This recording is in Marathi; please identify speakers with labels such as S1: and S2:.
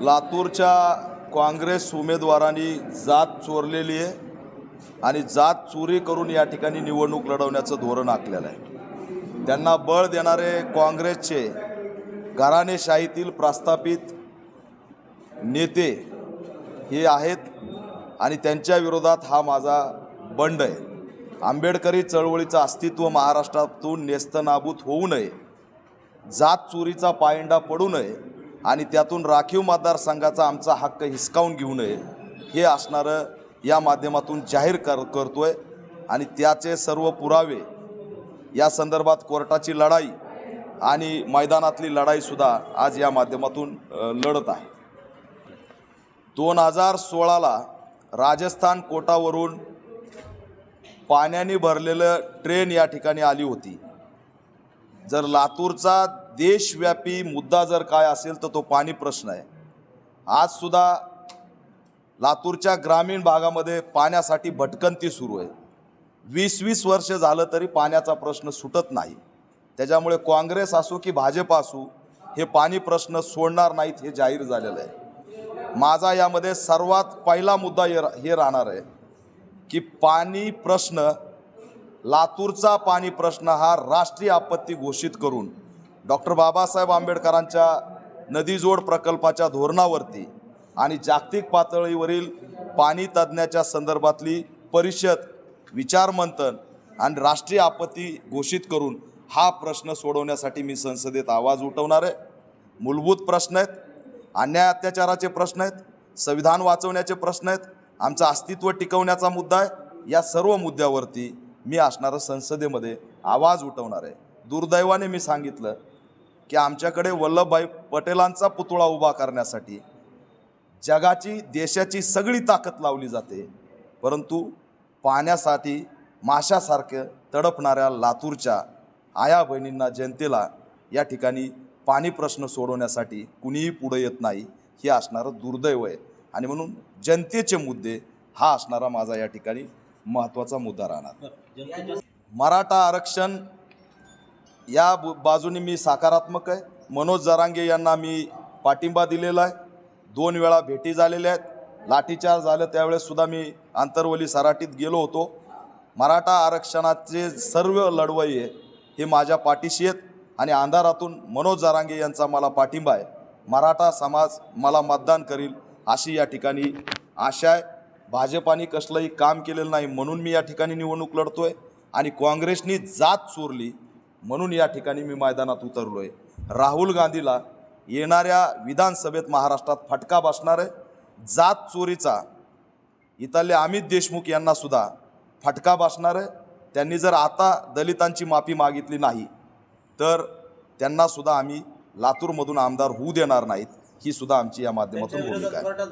S1: लातूरच्या काँग्रेस उमेदवारांनी जात चोरलेली आहे आणि जात चोरी करून या ठिकाणी निवडणूक लढवण्याचं धोरण आखलेलं आहे. त्यांना बळ देणारे काँग्रेसचे घराणेशाहीतील प्रस्थापित नेते हे आहेत आणि त्यांच्या विरोधात हा माझा बंड आहे. आंबेडकरी चळवळीचं अस्तित्व महाराष्ट्रातून नेस्तनाबूत होऊ नये. जात चोरीचा पायंडा पडू नये. आणि त्यातून राखीव मतदारसंघाचा आमचा हक्क हिसकावून घेऊ नये हे असणारं या माध्यमातून जाहीर कर करतो आहे आणि त्याचे सर्व पुरावे या संदर्भात कोर्टाची लढाई आणि मैदानातली लढाईसुद्धा आज या माध्यमातून लढत आहे. दोन हजार सोळाला राजस्थान कोटावरून पाण्याने भरलेलं ट्रेन या ठिकाणी आली होती. जर लातूरचा देशव्यापी मुद्दा जर काय असेल तर तो पाणी प्रश्न आहे. आजसुद्धा लातूरच्या ग्रामीण भागामध्ये पाण्यासाठी भटकंती सुरू आहे. वीस वीस वर्ष झालं तरी पाण्याचा प्रश्न सुटत नाही. त्याच्यामुळे काँग्रेस असो की भाजप असू हे पाणी प्रश्न सोडणार नाहीत हे जाहीर झालेलं आहे. माझा यामध्ये सर्वात पहिला मुद्दा हे रा- हे राहणार आहे की पाणी प्रश्न लातूरचा पाणी प्रश्न हा राष्ट्रीय आपत्ती घोषित करून डॉक्टर बाबासाहेब आंबेडकरांच्या नदीजोड प्रकल्पाच्या धोरणावरती आणि जागतिक पातळीवरील पाणी तज्ज्ञाच्या संदर्भातली परिषद विचारमंथन आणि राष्ट्रीय आपत्ती घोषित करून हा प्रश्न सोडवण्यासाठी मी संसदेत आवाज उठवणार आहे. मूलभूत प्रश्न आहेत अन्याय अत्याचाराचे प्रश्न आहेत संविधान वाचवण्याचे प्रश्न आहेत आमचं अस्तित्व टिकवण्याचा मुद्दा आहे. या सर्व मुद्द्यावरती मी असणारं संसदेमध्ये आवाज उठवणार आहे. दुर्दैवाने मी सांगितलं की आमच्याकडे वल्लभभाई पटेलांचा पुतळा उभा करण्यासाठी जगाची देशाची सगळी ताकद लावली जाते. परंतु पाण्यासाठी माशासारखं तडपणाऱ्या लातूरच्या आया बहिणींना जनतेला या ठिकाणी पाणी प्रश्न सोडवण्यासाठी कुणीही पुढे येत नाही हे असणारं दुर्दैव आहे. आणि म्हणून जनतेचे मुद्दे हा असणारा माझा या ठिकाणी महत्त्वाचा मुद्दा राहणार. मराठा आरक्षण या बु- बाजूने मी सकारात्मक आहे. मनोज जरांगे यांना मी पाठिंबा दिलेला आहे. दोन वेळा भेटी झालेल्या आहेत. लाठीचार झालं त्यावेळेससुद्धा मी आंतरवली सराटीत गेलो होतो. मराठा आरक्षणाचे सर्व लढवई आहे हे माझ्या पाठीशी आहेत आणि अंधारातून मनोज जरांगे यांचा मला पाठिंबा आहे. मराठा समाज मला मतदान करील अशी या ठिकाणी आशा आहे. भाजपाने कसलंही काम केलेलं नाही म्हणून मी या ठिकाणी निवडणूक आहे आणि काँग्रेसनी जात चोरली म्हणून या ठिकाणी मी मैदानात उतरलो आहे राहुल गांधीला येणाऱ्या विधानसभेत महाराष्ट्रात फटका बसणार आहे. जात चोरीचा इथले अमित देशमुख यांना सुद्धा फटका बसणार आहे. त्यांनी जर आता दलितांची माफी मागितली नाही तर त्यांना सुद्धा आम्ही लातूरमधून आमदार होऊ देणार नाहीत ही सुद्धा आमची या माध्यमातून भूमिका आहे.